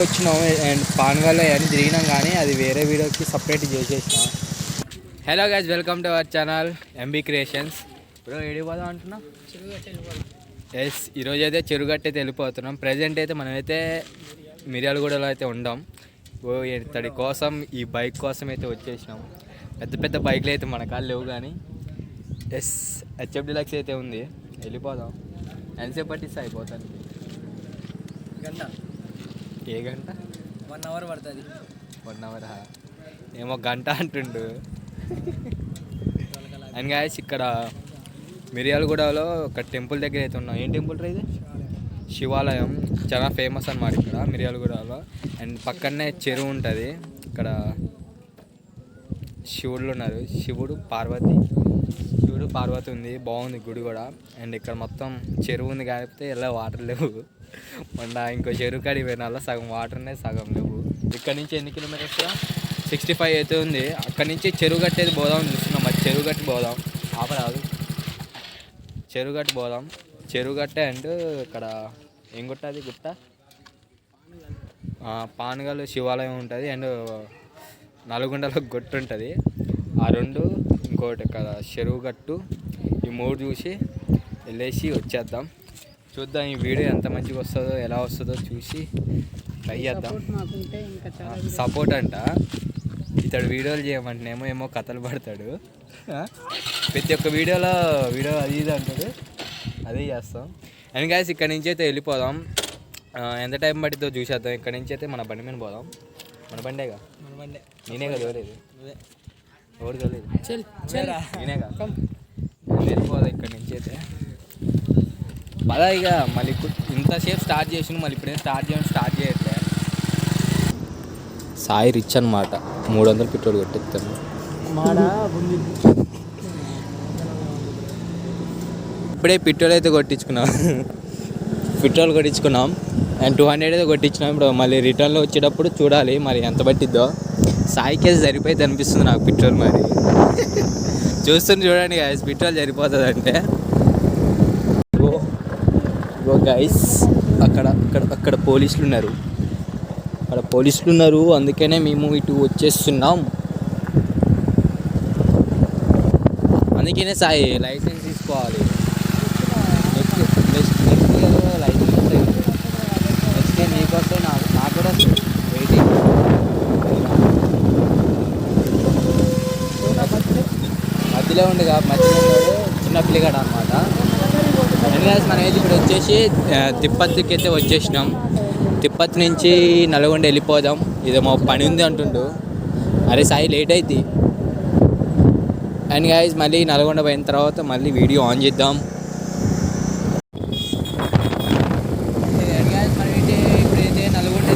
వచ్చినాం. అండ్ పాన్గాల్లో అవన్నీ తిరిగినాం కానీ అది వేరే వీడియోకి separate చేసేసినాం. Hello guys welcome to our channel MB creations ఇప్పుడు ఏడిపోదాం అంటున్నా ఎస్ ఈరోజు అయితే చెరుగట్టు అయితే వెళ్ళిపోతున్నాం. ప్రజెంట్ అయితే మనమైతే మిర్యాలగూడలో అయితే ఉండాం. ఓ ఇతడి కోసం ఈ బైక్ కోసం అయితే వచ్చేసినాం. పెద్ద పెద్ద బైక్లు అయితే మన కాళ్ళు లేవు కానీ. ఎస్ హెచ్ఎఫ్ డిలక్స్ అయితే ఉంది. వెళ్ళిపోదాం. ఎంతసేపు పట్టిస్తే అయిపోతాను గంట. ఏ గంట? వన్ అవర్ పడుతుంది. One hour? ఏమో గంట అంటుండు. అండ్ గాయస్ ఇక్కడ మిర్యాలగూడలో ఒక టెంపుల్ దగ్గర అయితే ఉన్నాం. ఏం టెంపుల్ రా ఇది? శివాలయం. చాలా ఫేమస్ అన్నమాట ఇక్కడ మిర్యాలగూడలో. అండ్ పక్కనే చెరువు ఉంటుంది. ఇక్కడ శివుడు ఉన్నారు. శివుడు పార్వతి. శివుడు పార్వతి ఉంది. బాగుంది గుడి కూడా. అండ్ ఇక్కడ మొత్తం చెరువు ఉంది కాకపోతే ఎలా వాటర్ లేవు. మొన్న ఇంకో చెరువు కాడికి పోయిన సగం వాటర్ ఉన్నాయి సగం లేవు ఇక్కడ నుంచి ఎన్ని కిలోమీటర్స్ సిక్స్టీ ఫైవ్ అయితే ఉంది అక్కడ నుంచి చెరువు కట్టేది పోదాం చూస్తున్నాం. మరి చెరువు గట్టి పోదాం. ఆపరాదు చెరువు గట్టి పోదాం. చెరువు గట్టే అండ్ ఇక్కడ ఏం గుట్ట? అది గుట్ట పానగల్ శివాలయం ఉంటుంది. అండ్ నల్గొండలో గుట్ట ఉంటుంది. ఆ రెండు ఇంకోటి ఇక్కడ చెరువు గట్టు ఈ మూడు చూసి వెళ్ళేసి వచ్చేద్దాం. చూద్దాం ఈ వీడియో ఎంత మంచిగా వస్తుందో ఎలా వస్తుందో చూసి ట్రై చేద్దాం. మాకుంటే ఇంకా చాలా సపోర్ట్ అంట. ఇతడు వీడియోలు చేయమంటేనేమో ఏమో కథలు పడతాడు? ప్రతి ఒక్క వీడియోలో వీడియో అది ఇది అంటాడు. అదే చేస్తాం. అండ్ గాయస్ ఇక్కడ నుంచి అయితే వెళ్ళిపోదాం. ఎంత టైం పట్టిద్దో చూసేద్దాం. ఇక్కడ నుంచి అయితే మన బండి మీద పోదాం. మన బండేగా? మన బండే. నేనే కదా ఎవరేది ఎవరు తెలియదు నేనేగా? వెళ్ళిపోదాం ఇక్కడ నుంచి అయితే. పదా ఇక మళ్ళీ ఇంతసేపు స్టార్ట్ చేసిన మళ్ళీ ఇప్పుడేం స్టార్ట్ చేయడం స్టార్ట్ చేయట్లే. సాయి రిచ్ అనమాట మూడు వందలు పెట్రోల్ కొట్టిస్తాను ఇప్పుడే పెట్రోల్ అయితే కొట్టించుకున్నాం. పెట్రోల్ కొట్టించుకున్నాం. అండ్ టూ హండ్రెడ్ అయితే కొట్టించినాం ఇప్పుడు మళ్ళీ రిటర్న్లో వచ్చేటప్పుడు చూడాలి మరి ఎంత పట్టిద్దో. సాయికేసి సరిపోయింది అనిపిస్తుంది నాకు పెట్రోల్ మరి. చూస్తుంది చూడండి పెట్రోల్ సరిపోతుంది అంటే గో గైస్ అక్కడ అక్కడ అక్కడ పోలీసులు ఉన్నారు అక్కడ పోలీసులు ఉన్నారు అందుకనే మేము ఇటు వచ్చేస్తున్నాం. అందుకనే సాయి లైసెన్స్ తీసుకోవాలి. Next next next year license వస్తాయి నెక్స్ట్ ఇయర్ నీకు వస్తాయి నాకు నాకు కూడా వస్తాయి వెయిటింగ్ మధ్యలో ఉండగా మధ్యలో ఉన్నాడు చిన్న పిల్లగాడు అనమాట ఎన్నియాస్ మనం అయితే ఇప్పుడు వచ్చేసి తిప్పతికి తిప్పత్తికి అయితే వచ్చేసినాం తిప్పతి నుంచి నల్గొండ వెళ్ళిపోదాం ఇదేమో పని ఉంది అంటుండు అరే సాయి లేట్ అయింది అండ్ గాయస్ మళ్ళీ నల్గొండ పోయిన తర్వాత మళ్ళీ వీడియో ఆన్ చేద్దాం ఇప్పుడైతే నల్గొండ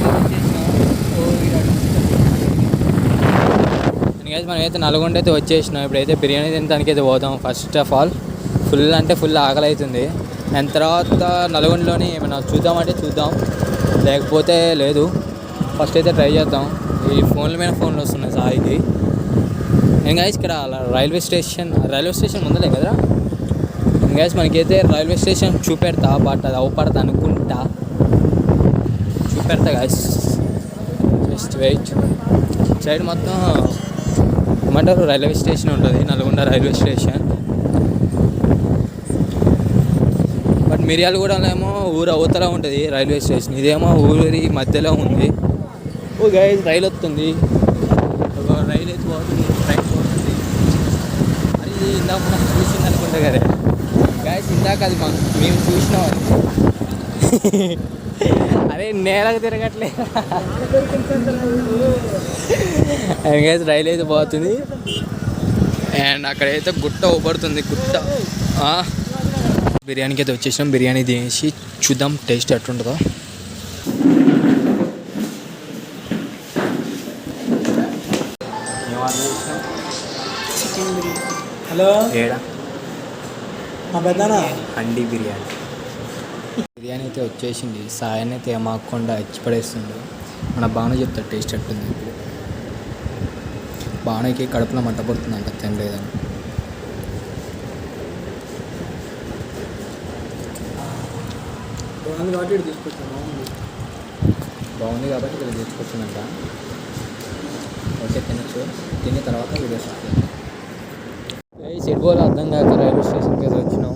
మనం అయితే నల్గొండ అయితే వచ్చేసినాం ఇప్పుడైతే బిర్యానీ తినడానికి అయితే పోదాం ఫస్ట్ ఆఫ్ ఆల్ ఫుల్ అంటే ఫుల్ ఆకలి అవుతుంది అండ్ తర్వాత నల్గొండలోని ఏమైనా చూద్దామంటే చూద్దాం. లేకపోతే లేదు. ఫస్ట్ అయితే ట్రై చేద్దాం. ఈ ఫోన్ల మీద ఫోన్లు వస్తున్నాయి సాయికి ఇంకా ఇక్కడ రైల్వే స్టేషన్ రైల్వే స్టేషన్ ముందలే కదా గాయస్ మనకైతే రైల్వే స్టేషన్ చూపెడతా బట్ అది అవపడతా అనుకుంటా. చూపెడతా గాయస్ జస్ట్ వెయిట్ సైడ్ మొత్తం ఏమంటారు? రైల్వే స్టేషన్ ఉంటుంది నల్గొండ రైల్వే స్టేషన్ బట్ మిర్యాలగూడలో ఏమో ఊరు అవతల ఉంటుంది రైల్వే స్టేషన్. ఇదేమో ఊరి మధ్యలో ఉంది. ఓ గైజ్ రైలు వస్తుంది. ఒక రైలు అయితే పోతుంది ట్రైన్ పోతుంది. అది ఇందాక మనం చూసింది అనుకుంటా కదా. గాయస్ ఇందాక అది మనం మేము చూసినాం అది. అరే నేలకు తిరగట్లే. అండ్ గైస్ రైలు అయితే పోతుంది. అండ్ అక్కడైతే గుట్ట ఊపడుతుంది గుట్ట. ఆ. బిర్యానీకి అయితే వచ్చేసినాం. బిర్యానీ తినేసి చూద్దాం టేస్ట్ ఎట్లుంటుందో. హలో. ఏడా? హండీ బిర్యానీ. బిర్యానీ అయితే వచ్చేసింది. సాయన్ అయితే ఏమాకుండా ఇచ్చిపడేస్తుండు మన బాను చెప్తాడు టేస్ట్ ఎట్టుంది ఇప్పుడు బాణకి కడుపులో మంట పడుతుందంట తినలేదని. బాగుంది కాబట్టి తీసుకొచ్చాను బాగుంది. బాగుంది కాబట్టి ఇక్కడ తెచ్చుకొచ్చిందంట ఓకే తినచ్చు. తిన్న తర్వాత వీడియో స్టార్ట్ చెడిపోలే అర్థం కాక రైల్వే స్టేషన్కి అయితే వచ్చినాం.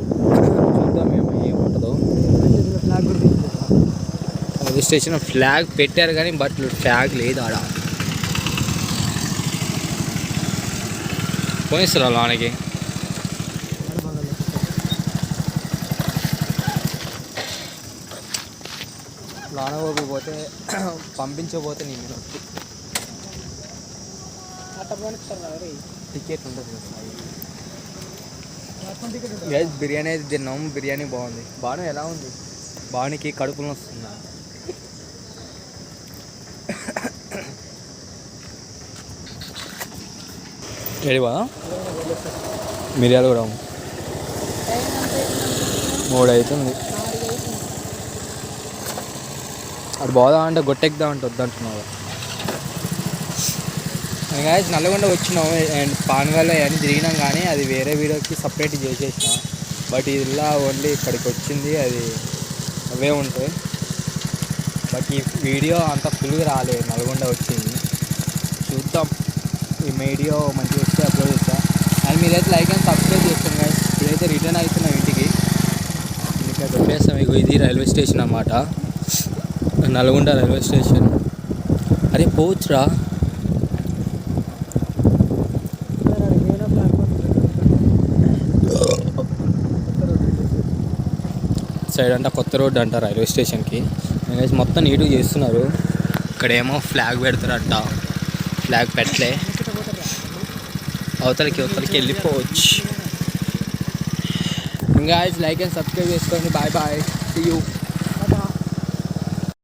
చూద్దాం మేము ఏముంటుందో. ఫ్లాగ్ కూడా తీసుకుంటా రైల్వే స్టేషన్ ఫ్లాగ్ పెట్టారు కానీ బట్ ఫ్లాగ్ లేదు ఆడ. పోయిస్తారా లోనికి? లోన పోతే పంపించకపోతే నేను టికెట్ ఉంటుంది ప్లాట్ఫామ్ టికెట్ ఉంటుంది. గైస్ బిర్యానీ అయితే తిన్నాం బిర్యానీ బాగుంది. బాను ఎలా ఉంది? బానుకి కడుపులో వస్తుందా? ఏడివా? మిరియాలు కూడా మూడు అవుతుంది అటు పోదాం అంటే గొట్టెక్కుదాం అంటే వద్దంటున్నావు. గాయస్ నల్గొండ వచ్చినాం. అండ్ పాన్గాల్లో అవన్నీ తిరిగినాం కానీ అది వేరే వీడియోకి సపరేట్ చేసేసిన. బట్ ఇలా ఓన్లీ ఇక్కడికి వచ్చింది అది అవే ఉంటాయి. బట్ ఈ వీడియో అంత ఫుల్గా రాలేదు నల్గొండ వచ్చింది. చూద్దాం. ఈ వీడియో మంచిగా వస్తే అప్లోడ్ చేస్తా. అండ్ మీరైతే లైక్ అండ్ సబ్స్క్రైబ్ చేస్తాం గాయస్ ఇప్పుడైతే రిటర్న్ అవుతున్నాం ఇంటికి. చెప్పేస్తాం ఇగో ఇది రైల్వే స్టేషన్ అన్నమాట. Nalgonda railway station. అరే పోవచ్చురా. సైడ్ అంట కొత్త రోడ్డు అంట రైల్వే స్టేషన్కి. మొత్తం నీట్గా చేస్తున్నారు. ఇక్కడేమో ఫ్లాగ్ పెడతారంట. ఫ్లాగ్ పెట్టలే. అవతలకి అవతలకి వెళ్ళిపోవచ్చు. ఇంకా లైక్ అండ్ సబ్స్క్రైబ్ చేసుకోండి. Bye bye you